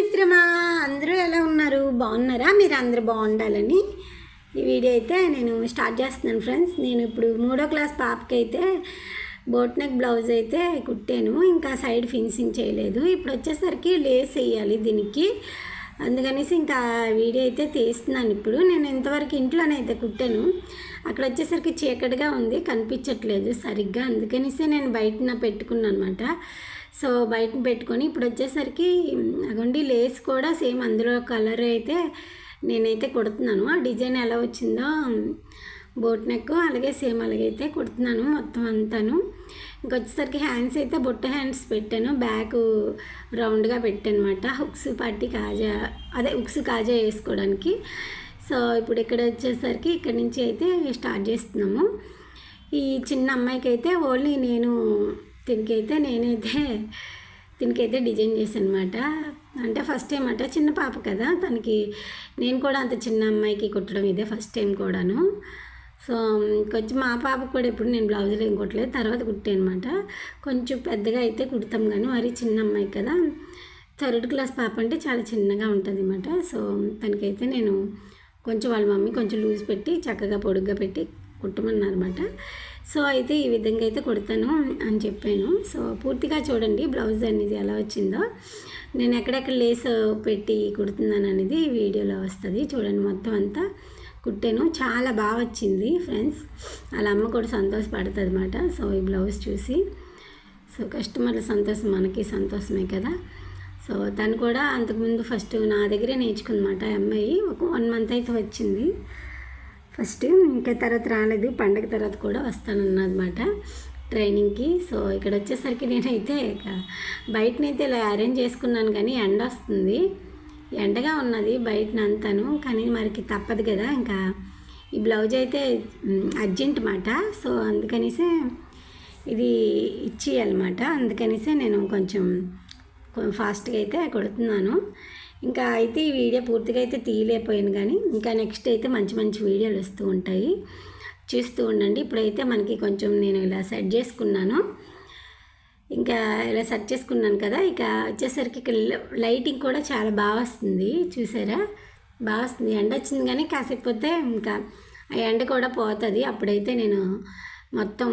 మిత్రమా? అందరూ ఎలా ఉన్నారు? బాగున్నారా? మీరు అందరూ బాగుండాలని ఈ వీడియో అయితే నేను స్టార్ట్ చేస్తున్నాను ఫ్రెండ్స్. నేను ఇప్పుడు మూడో క్లాస్ పాపకి అయితే బోట్ నెక్ బ్లౌజ్ అయితే కుట్టాను. ఇంకా సైడ్ ఫినిషింగ్ చేయలేదు. ఇప్పుడు వచ్చేసరికి లేస్ వేయాలి దీనికి. అందుకనేసి ఇంకా వీడియో అయితే తీస్తున్నాను ఇప్పుడు. నేను ఇంతవరకు ఇంట్లోనే అయితే కుట్టాను. అక్కడ వచ్చేసరికి చీకటిగా ఉంది కనిపించట్లేదు సరిగ్గా. అందుకనేసి నేను బయటన పెట్టుకున్నాను అనమాట సో బయట పెట్టుకొని ఇప్పుడు వచ్చేసరికి అగోండి లేస్ కూడా సేమ్ అందులో కలర్ అయితే నేనైతే కుడుతున్నాను. ఆ డిజైన్ ఎలా వచ్చిందో బోట్ నెక్ అలాగే సేమ్ అలాగైతే కుడుతున్నాను మొత్తం అంతాను. ఇంకొచ్చేసరికి హ్యాండ్స్ అయితే బుట్ట హ్యాండ్స్ పెట్టాను బ్యాక్ రౌండ్గా పెట్టానమాట. హుక్స్ పట్టి కాజా అదే హుక్స్ కాజా వేసుకోవడానికి. సో ఇప్పుడు ఇక్కడ వచ్చేసరికి ఇక్కడ నుంచి అయితే స్టార్ట్ చేస్తున్నాము. ఈ చిన్న అమ్మాయికి అయితే ఓన్లీ నేను దీనికైతే నేనైతే దీనికైతే డిజైన్ చేశాను అనమాట అంటే ఫస్ట్ టైం అట చిన్న పాప కదా తనకి నేను కూడా అంత చిన్న అమ్మాయికి కుట్టడం ఇదే ఫస్ట్ టైం కూడాను. సో కొంచెం మా పాపకు కూడా ఎప్పుడు నేను బ్లౌజులు ఏం కుట్టలేదు తర్వాత కుట్టాను అనమాట కొంచెం పెద్దగా అయితే కుడతాం కానీ మరి చిన్న అమ్మాయి కదా. థర్డ్ క్లాస్ పాప అంటే చాలా చిన్నగా ఉంటుంది అనమాట సో తనకైతే నేను కొంచెం వాళ్ళ మమ్మీ కొంచెం లూజ్ పెట్టి చక్కగా పొడుగ్గా పెట్టి కుట్టమన్నారన్నమాట సో అయితే ఈ విధంగా అయితే కుడతాను అని చెప్పాను. సో పూర్తిగా చూడండి బ్లౌజ్ అనేది ఎలా వచ్చిందో. నేను ఎక్కడెక్కడ లేస్ పెట్టి కుడుతున్నాను అనేది వీడియోలో వస్తుంది. చూడండి మొత్తం అంతా. కుట్టాను. చాలా బాగా వచ్చింది ఫ్రెండ్స్. వాళ్ళ అమ్మ కూడా సంతోషపడుతుంది అనమాట సో ఈ బ్లౌజ్ చూసి. సో కస్టమర్ల సంతోషం మనకి సంతోషమే కదా. సో తను కూడా అంతకుముందు ఫస్ట్ నా దగ్గరే నేర్చుకుందన్నమాట అమ్మాయి. ఒక వన్ మంత్ అయితే వచ్చింది. ఫస్ట్ ఇంకా తర్వాత రాలేదు. పండగ తర్వాత కూడా వస్తానన్నమాట ట్రైనింగ్కి. సో ఇక్కడ వచ్చేసరికి నేనైతే బయటనైతే ఇలా అరేంజ్ చేసుకున్నాను కానీ ఎండ వస్తుంది. ఎండగా ఉన్నది బయటనంతాను కానీ మరికి తప్పదు కదా. ఇంకా ఈ బ్లౌజ్ అయితే అర్జెంట్ మాట. సో అందుకనేసే ఇది ఇచ్చేయాలన్నమాట. అందుకనేసే నేను కొంచెం కొంచెం ఫాస్ట్గా అయితే కొడుతున్నాను. ఇంకా అయితే ఈ వీడియో పూర్తిగా అయితే తీయలేకపోయాను కానీ ఇంకా నెక్స్ట్ అయితే మంచి మంచి వీడియోలు వస్తూ ఉంటాయి. చూస్తూ ఉండండి. ఇప్పుడైతే మనకి కొంచెం నేను ఇలా సెట్ చేసుకున్నాను. ఇంకా ఇలా సెట్ చేసుకున్నాను కదా ఇక వచ్చేసరికి ఇక్కడ లైటింగ్ కూడా చాలా బాగా వస్తుంది చూసారా? బాగా వస్తుంది. ఎండ వచ్చింది కానీ కాసేపు పోతే ఇంకా ఆ ఎండ కూడా పోతుంది. అప్పుడైతే నేను మొత్తం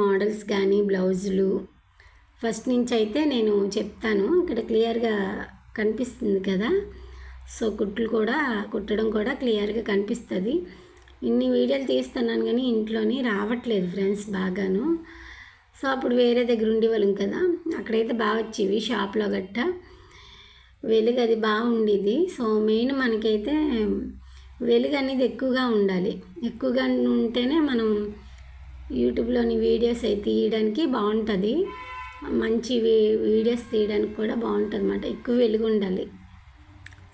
మోడల్స్ కానీ బ్లౌజులు ఫస్ట్ నుంచి అయితే నేను చెప్తాను. ఇక్కడ క్లియర్గా కనిపిస్తుంది కదా? సో కుట్లు కూడా కుట్టడం కూడా క్లియర్గా కనిపిస్తుంది. ఇన్ని వీడియోలు తీస్తున్నాను కానీ ఇంట్లోని రావట్లేదు ఫ్రెండ్స్ బాగాను. సో అప్పుడు వేరే దగ్గర ఉండేవాళ్ళం కదా. అక్కడైతే బాగా వచ్చేవి షాప్లో గట్ట. వెలుగు అది బాగుండేది సో మెయిన్ మనకైతే వెలుగు అనేది ఎక్కువగా ఉండాలి. ఎక్కువగా ఉంటేనే మనం యూట్యూబ్లోని వీడియోస్ అయితే తీయడానికి బాగుంటుంది. మంచి వీడియోస్ తీయడానికి కూడా బాగుంటుంది అన్నమాట ఎక్కువ వెలుగు ఉండాలి.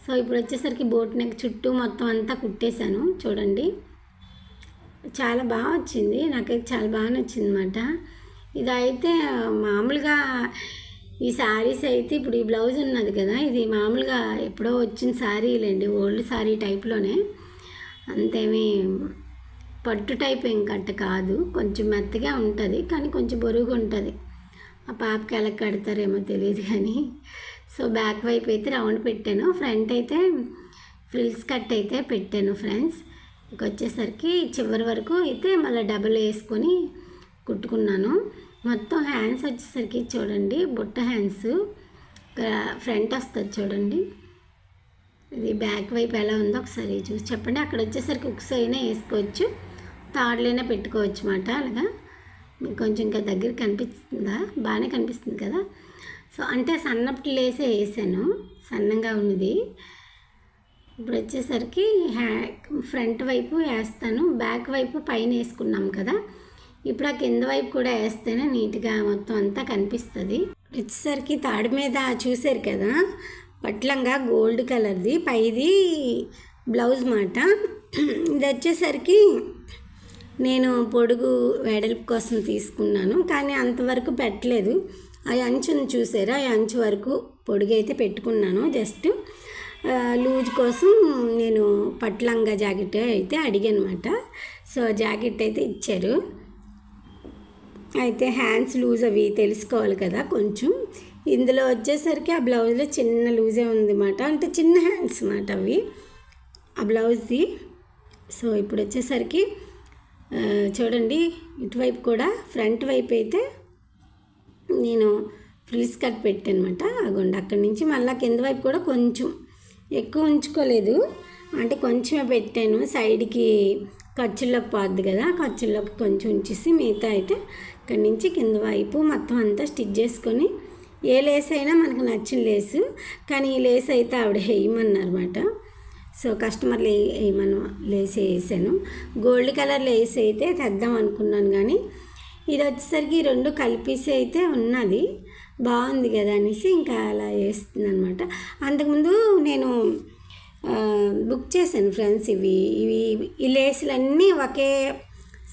సో ఇప్పుడు వచ్చేసరికి బోట్ నెక్ చుట్టూ మొత్తం అంతా కుట్టేశాను. చూడండి. చాలా బాగా వచ్చింది. నాకైతే చాలా బాగా నచ్చింది అనమాట ఇదైతే మామూలుగా ఈ శారీస్ అయితే ఇప్పుడు ఈ బ్లౌజ్ ఉన్నది కదా ఇది మామూలుగా ఎప్పుడో వచ్చిన శారీలేండి ఓల్డ్ శారీ టైప్లోనే. అంతేమీ పట్టు టైప్ ఏం కట్ట కాదు కొంచెం మెత్తగా ఉంటుంది కానీ కొంచెం బరువుగా ఉంటుంది. ఆ పాపకి ఎలా కడతారేమో తెలియదు కానీ సో బ్యాక్ వైపు అయితే రౌండ్ పెట్టాను ఫ్రంట్ అయితే ఫ్రిల్స్ కట్ అయితే పెట్టాను ఫ్రెండ్స్. ఇంకొచ్చేసరికి చివరి వరకు అయితే మళ్ళీ డబుల్ వేసుకొని కుట్టుకున్నాను. మొత్తం హ్యాండ్స్ వచ్చేసరికి చూడండి బుట్ట హ్యాండ్స్ ఫ్రంట్ వస్తుంది చూడండి. ఇది బ్యాక్ వైపు ఎలా ఉందో ఒకసారి చూసి చెప్పండి. అక్కడ వచ్చేసరికి ఉక్స్ అయినా వేసుకోవచ్చు తాడులైనా పెట్టుకోవచ్చు అన్నమాట అలాగా? మీకు కొంచెం ఇంకా దగ్గర కనిపిస్తుందా? బాగానే కనిపిస్తుంది కదా? సో అంటే సన్నప్పటి లేసే వేసాను సన్నంగా ఉన్నది. ఇప్పుడు వచ్చేసరికి హ్యా ఫ్రంట్ వైపు వేస్తాను బ్యాక్ వైపు పైన వేసుకున్నాం కదా? ఇప్పుడు ఆ కింద వైపు కూడా వేస్తేనే నీట్గా మొత్తం అంతా కనిపిస్తుంది. వచ్చేసరికి తాడు మీద చూసారు కదా? పట్లంగా గోల్డ్ కలర్ది. పైది బ్లౌజ్ మాట. ఇది వచ్చేసరికి నేను పొడుగు వెడల్పు కోసం తీసుకున్నాను కానీ అంతవరకు పెట్టలేదు. ఆ అంచును చూసారా? ఆ అంచు వరకు పొడుగైతే పెట్టుకున్నాను. జస్ట్ లూజ్ కోసం నేను పట్లంగా జాకెట్ అయితే అడిగానమాట సో జాకెట్ అయితే ఇచ్చారు. అయితే హ్యాండ్స్ లూజ్ అవి తెలుసుకోవాలి కదా కొంచెం. ఇందులో వచ్చేసరికి ఆ బ్లౌజ్లో చిన్న లూజే ఉందన్నమాట. అంటే చిన్న హ్యాండ్స్ అన్నమాట అవి. ఆ బ్లౌజ్ది. సో ఇప్పుడు వచ్చేసరికి చూడండి ఇటువైపు కూడా ఫ్రంట్ వైపు అయితే నేను ఫ్రిల్స్ కట్ పెట్టానమాట అగోండి అక్కడి నుంచి మళ్ళీ కింద వైపు కూడా కొంచెం. ఎక్కువ ఉంచుకోలేదు. అంటే కొంచెమే పెట్టాను. సైడ్కి ఖర్చుల్లోకి పోద్ది కదా ఖర్చుల్లోకి కొంచెం ఉంచేసి మిగతా అయితే ఇక్కడి నుంచి కింద వైపు మొత్తం అంతా స్టిచ్ చేసుకొని ఏ లేస్ అయినా మనకు నచ్చిన లేసు కానీ ఈ లేస్ అయితే ఆవిడ వేయమన్నారన్నమాట సో కస్టమర్లు వేయమను లేస్ వేసాను. గోల్డ్ కలర్ లేస్ అయితే తెద్దాం అనుకున్నాను కానీ ఇది వచ్చేసరికి రెండు కలిపేసి అయితే ఉన్నది. బాగుంది కదా అనేసి ఇంకా అలా వేస్తుంది అనమాట అంతకుముందు నేను బుక్ చేశాను ఫ్రెండ్స్ ఇవి. ఇవి ఈ లేసులన్నీ ఒకే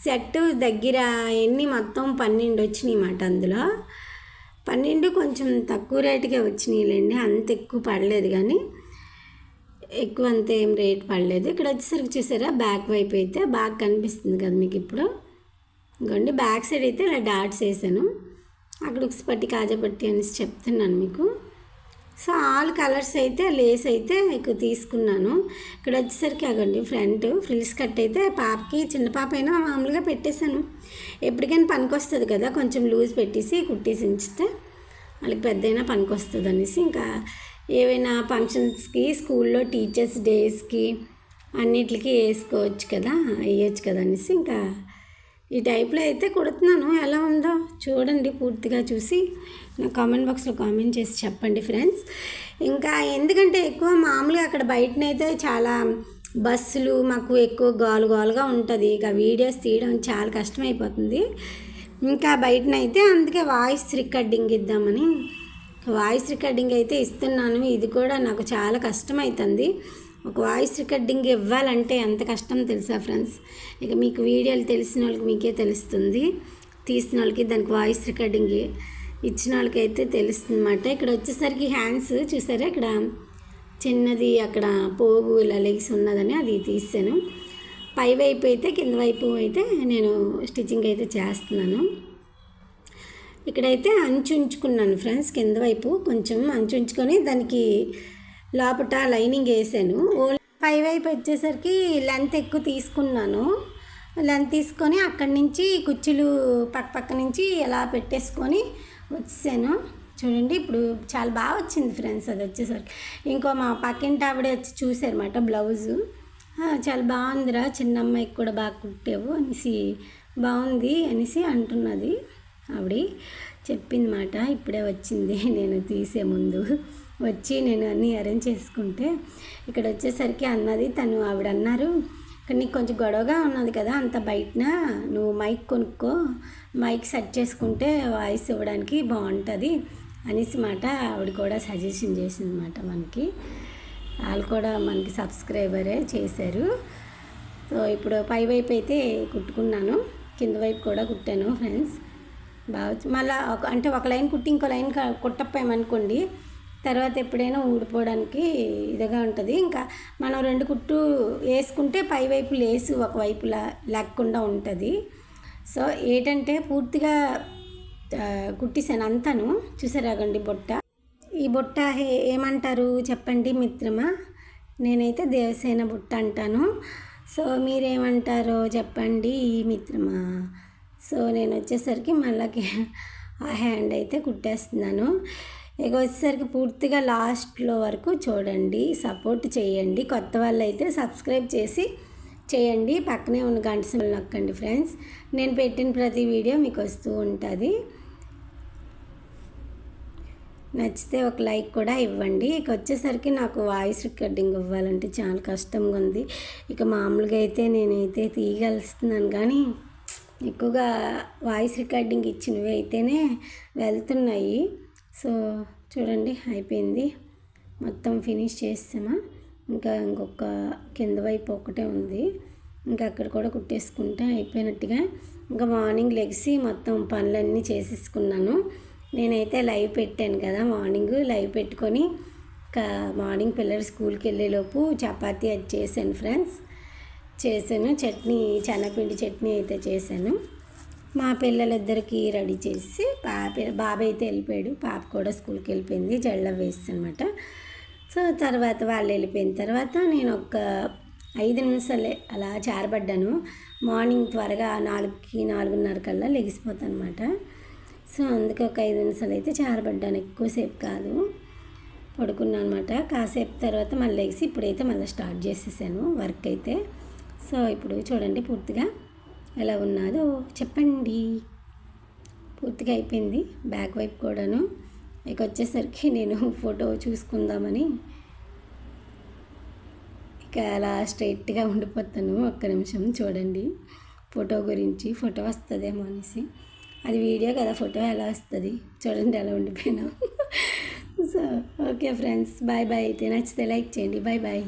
సెట్ దగ్గర ఎన్ని మొత్తం పన్నెండు వచ్చినాయి అన్నమాట అందులో. పన్నెండు కొంచెం తక్కువ రేటుకే వచ్చినాయిలేండి అంత ఎక్కువ పడలేదు కానీ ఎక్కువ అంత ఏం రేట్ పడలేదు. ఇక్కడ వచ్చేసరికి చూసారా బ్యాక్ వైపు అయితే బాగా కనిపిస్తుంది కదా మీకు ఇప్పుడు. ఇంకోండి బ్యాక్ సైడ్ అయితే ఇలా డాట్స్ వేసాను. అక్కడ ఉక్స్ పట్టి కాజపట్టి అనేసి చెప్తున్నాను మీకు. సో ఆల్ కలర్స్ అయితే లేస్ అయితే మీకు తీసుకున్నాను. ఇక్కడ వచ్చేసరికి అగండి ఫ్రంట్ ఫ్రిల్స్ కట్ అయితే పాపకి చిన్న పాప అయినా మామూలుగా పెట్టేశాను. ఎప్పటికైనా పనికొస్తుంది కదా కొంచెం లూజ్ పెట్టేసి కుట్టేసి ఉంచితే వాళ్ళకి పెద్ద అయినా పనికి పనికొస్తుంది అనేసి ఇంకా ఏవైనా ఫంక్షన్స్కి స్కూల్లో టీచర్స్ డేస్కి అన్నిటికి వేసుకోవచ్చు కదా వేయచ్చు కదా అనేసి ఇంకా ఈ టైప్లో అయితే కుడుతున్నాను. ఎలా ఉందో చూడండి పూర్తిగా చూసి. నా కామెంట్ బాక్స్లో కామెంట్ చేసి చెప్పండి ఫ్రెండ్స్. ఇంకా ఎందుకంటే ఎక్కువ మామూలుగా అక్కడ బయటనైతే చాలా బస్సులు మాకు ఎక్కువ గోలు గోలుగా ఉంటుంది. ఇక వీడియోస్ తీయడం చాలా కష్టమైపోతుంది. ఇంకా బయటనైతే అందుకే వాయిస్ రికార్డింగ్ ఇద్దామని వాయిస్ రికార్డింగ్ అయితే ఇస్తున్నాను. ఇది కూడా నాకు చాలా కష్టమవుతుంది ఒక వాయిస్ రికార్డింగ్ ఇవ్వాలంటే ఎంత కష్టం తెలుసా ఫ్రెండ్స్? ఇక మీకు వీడియోలు తెలిసిన వాళ్ళకి మీకే తెలుస్తుంది. తీసిన వాళ్ళకి దానికి వాయిస్ రికార్డింగ్ ఇచ్చిన వాళ్ళకైతే తెలుస్తుందన్నమాట. తెలుస్తుంది అన్నమాట ఇక్కడ వచ్చేసరికి హ్యాండ్స్ చూసారా? ఇక్కడ చిన్నది అక్కడ పోగు ఇలా లెగ్స్ ఉన్నదని అది తీసాను. పై వైపు అయితే కింద వైపు అయితే నేను స్టిచ్చింగ్ అయితే చేస్తున్నాను. ఇక్కడైతే అంచు ఉంచుకున్నాను ఫ్రెండ్స్ కింద వైపు కొంచెం అంచు ఉంచుకొని దానికి లోపట లైనింగ్ వేసాను. పై వైపు వచ్చేసరికి లెంత్ ఎక్కువ తీసుకున్నాను. లెంత్ తీసుకొని అక్కడి నుంచి కుర్చీలు పక్క పక్క నుంచి ఎలా పెట్టేసుకొని వచ్చాను. చూడండి ఇప్పుడు చాలా బాగా వచ్చింది ఫ్రెండ్స్ అది వచ్చేసరికి. ఇంకో మా పక్కింటి ఆవిడే వచ్చి చూసారన్నమాట బ్లౌజు. చాలా బాగుందిరా చిన్న అమ్మాయికి కూడా బాగా కుట్టావు అనేసి బాగుంది అనేసి అంటున్నది ఆవిడ. చెప్పింది మాట ఇప్పుడే వచ్చింది నేను తీసే ముందు. వచ్చి నేను అన్నీ అరేంజ్ చేసుకుంటే ఇక్కడ వచ్చేసరికి అన్నది తను ఆవిడ అన్నారు. కానీ నీకు కొంచెం గొడవగా ఉన్నది కదా అంత బయటన? నువ్వు మైక్ కొనుక్కో మైక్ సెట్ చేసుకుంటే వాయిస్ ఇవ్వడానికి బాగుంటుంది అనేసి మాట ఆవిడ కూడా సజెషన్ చేసింది మాట మనకి. వాళ్ళు కూడా మనకి సబ్స్క్రైబరే చేశారు. సో ఇప్పుడు పై వైపు అయితే కుట్టుకున్నాను కింద వైపు కూడా కుట్టాను ఫ్రెండ్స్. బాగా మళ్ళీ ఒక అంటే ఒక లైన్ కుట్టి ఇంకో లైన్ క- కుట్టపోయామనుకోండి తర్వాత ఎప్పుడైనా ఊడిపోవడానికి ఇదిగా ఉంటుంది. ఇంకా మనం రెండు కుట్టు వేసుకుంటే పై వైపు లేసు ఒకవైపు లేకుండా ఉంటుంది. సో ఏంటంటే పూర్తిగా కుట్టిసాను కుట్టేసాను అంతాను. చూసారాగండి బొట్ట? ఈ బొట్ట ఏమంటారు చెప్పండి మిత్రమా? నేనైతే దేవసేన బుట్ట అంటాను. సో మీరేమంటారో చెప్పండి మిత్రమా? సో నేను వచ్చేసరికి మళ్ళీ ఆ హ్యాండ్ అయితే కుట్టేస్తున్నాను. ఇక వచ్చేసరికి పూర్తిగా లాస్ట్లో వరకు చూడండి సపోర్ట్ చేయండి. కొత్త వాళ్ళు అయితే సబ్స్క్రైబ్ చేసి చేయండి. పక్కనే ఉన్న గంట సింబల్ నొక్కండి ఫ్రెండ్స్. నేను పెట్టిన ప్రతి వీడియో మీకు వస్తూ ఉంటుంది. నచ్చితే ఒక లైక్ కూడా ఇవ్వండి. ఇక వచ్చేసరికి నాకు వాయిస్ రికార్డింగ్ ఇవ్వాలంటే చాలా కష్టంగా ఉంది. ఇక మామూలుగా అయితే నేనైతే తీయగలుస్తున్నాను కానీ ఎక్కువగా వాయిస్ రికార్డింగ్ ఇచ్చినవి అయితేనే వెళ్తున్నాయి. సో చూడండి అయిపోయింది. మొత్తం ఫినిష్ చేసామా ఇంకా ఇంకొక కింద వైపు ఒకటే ఉంది. ఇంకా అక్కడ కూడా కుట్టేసుకుంటే అయిపోయినట్టుగా. ఇంకా మార్నింగ్ లెగిసి మొత్తం పనులన్నీ చేసేసుకున్నాను. నేనైతే లైవ్ పెట్టాను కదా మార్నింగ్. లైవ్ పెట్టుకొని ఇంకా మార్నింగ్ పిల్లలు స్కూల్కి వెళ్ళేలోపు చపాతీ అది చేశాను ఫ్రెండ్స్. చేశాను. చట్నీ శనగపిండి చట్నీ అయితే చేశాను. మా పిల్లలిద్దరికి రెడీ చేసి పాప బాబు అయితే వెళ్ళిపోయాడు. పాప కూడా స్కూల్కి వెళ్ళిపోయింది. జళ్ళ వేసి అనమాట సో తర్వాత వాళ్ళు వెళ్ళిపోయిన తర్వాత నేను ఒక ఐదు నిమిషాలే అలా చారబడ్డాను మార్నింగ్ త్వరగా నాలుగుకి నాలుగున్నర కల్లా లెగిసిపోతాను అనమాట సో అందుకే ఒక ఐదు నిమిషాలు అయితే చేరబడ్డాను ఎక్కువసేపు కాదు. పడుకున్నాను అనమాట కాసేపు తర్వాత మళ్ళీ లెగిసి ఇప్పుడైతే మళ్ళీ స్టార్ట్ చేసేసాను వర్క్ అయితే. సో ఇప్పుడు చూడండి పూర్తిగా. ఎలా ఉన్నదో చెప్పండి. పూర్తిగా అయిపోయింది. బ్యాక్ వైపు కూడాను. ఇక వచ్చేసరికి నేను ఫోటో చూసుకుందామని. ఇక అలా స్ట్రైట్గా ఉండిపోతాను. ఒక్క నిమిషం చూడండి. ఫోటో గురించి ఫోటో వస్తుందేమో అనేసి. అది వీడియో కదా ఫోటో ఎలా వస్తుంది? చూడండి ఎలా ఉండిపోయినా. So okay friends bye bye అయితే నచ్చితే లైక్ చేయండి. Bye bye